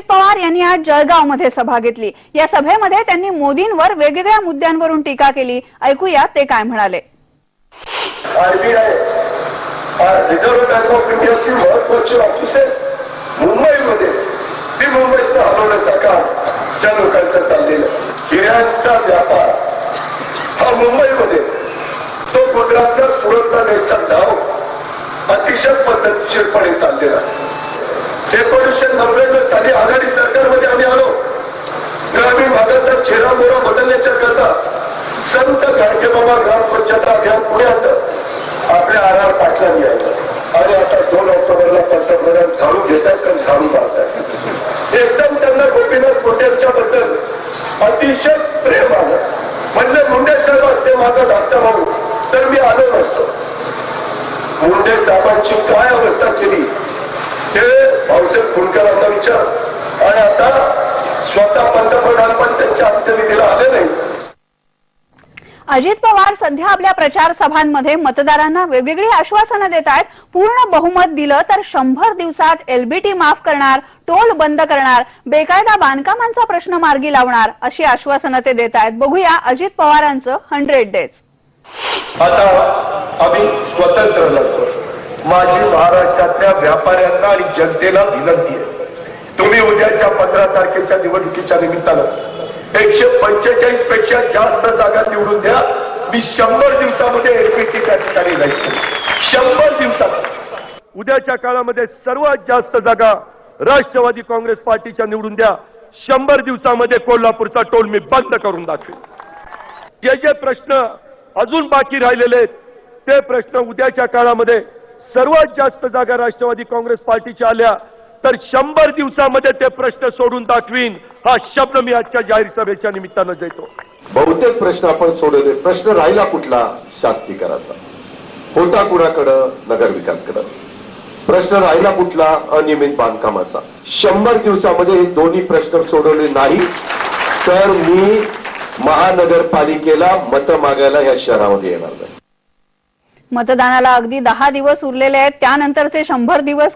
पवार यांनी आज जळगावमध्ये सभा घेतली. या सभेमध्ये त्यांनी मोदींवर वेगवेगळ्या मुद्द्यांवरून टीका केली. ऐकूया ते काय म्हणाले. आरबीआय रिझर्व्ह बँक ऑफ इंडियाची महत्वाची ऑफिसेस मुंबईमध्ये. ती मुंबईत हलवण्याचं काम त्या लोकांचं चाललेलं हिऱ्यांचा व्यापार. हा मुंबईमध्ये. तो गुजरातला सुरतला द्यायचा डाव अतिशय पद्धतशीरपणे चाललेला आहे. एकोणीसशे नव्याण्णव साली आघाडी सरकारमध्ये आम्ही आलो. ग्रामीण भागाचा चेहरा मोरा बदलण्याच्या करता संत गाडगेबाबा ग्राम स्वच्छता अभियान पुण्यात आपल्या आर आर पाटलांनी आणलं. आणि आता दोन ऑक्टोबरला पंतप्रधान झाडू घेतात तर झाडू मारतात. एकदम त्यांना गोपीनाथ मुंडेच्या बद्दल अतिशय प्रेम आलं. म्हणजे मुंडे साहेब असते माझा धाकटा भाऊ. तर मी आलो नसतो. मुंडे साहेबांची काय अवस्था केली? ते भाऊसाहेब फुंडकरांना विचार. आणि आता स्वतः पंतप्रधान पण त्यांच्या अंत्यविधीला आले नाही. अजित पवार सध्या आपल्या प्रचार सभांमध्ये मतदारांना वेगवेगळी आश्वासनं देत आहेत. पूर्ण बहुमत दिलं तर शंभर दिवसात एलबीटी माफ करणार टोल बंद करणार बेकायदा बांधकामांचा प्रश्न मार्गी लावणार अशी आश्वासनं ते देत आहेत. बघूया अजित पवारांचं हंड्रेड डेज आता आम्ही स्वतंत्र लढतो. माझी महाराष्ट्रातल्या व्यापाऱ्यांना आणि जनतेला विनंती आहे. तुम्ही उद्याच्या पंधरा तारखेच्या निवडणुकीच्या निमित्तानं एकशे पंचेचाळीसपेक्षा जास्त जागा निवडून द्या. मी शंभर दिवसामध्ये एलपीटी त्या ठिकाणी जायचं शंभर दिवसात उद्याच्या काळामध्ये सर्वात जास्त जागा राष्ट्रवादी काँग्रेस पार्टीच्या निवडून द्या. शंभर दिवसामध्ये कोल्हापूरचा टोल मी बंद करून दाखवेन. जे जे प्रश्न अजून बाकी राहिलेले आहेत ते प्रश्न उद्याच्या काळामध्ये सर्वात जास्त जागा राष्ट्रवादी काँग्रेस पार्टीच्या आल्या तर शंभर दिवसामध्ये ते प्रश्न सोडून दाखवीन. हा शब्द मी आजच्या जाहीर सभेच्या निमित्तानं देतो. बहुतेक प्रश्न आपण सोडवले. प्रश्न राहिला कुठला? शास्तीकराचा. होता कुणाकडं? नगर विकासकडं. प्रश्न राहिला कुठला? अनियमित बांधकामाचा. शंभर दिवसामध्ये हे दोन्ही प्रश्न सोडवले नाही तर मी महानगरपालिकेला मत मागायला या शहरामध्ये येणार नाही. मतदानाला अगदी दहा दिवस उरलेले आहेत. त्यानंतरचे शंभर दिवस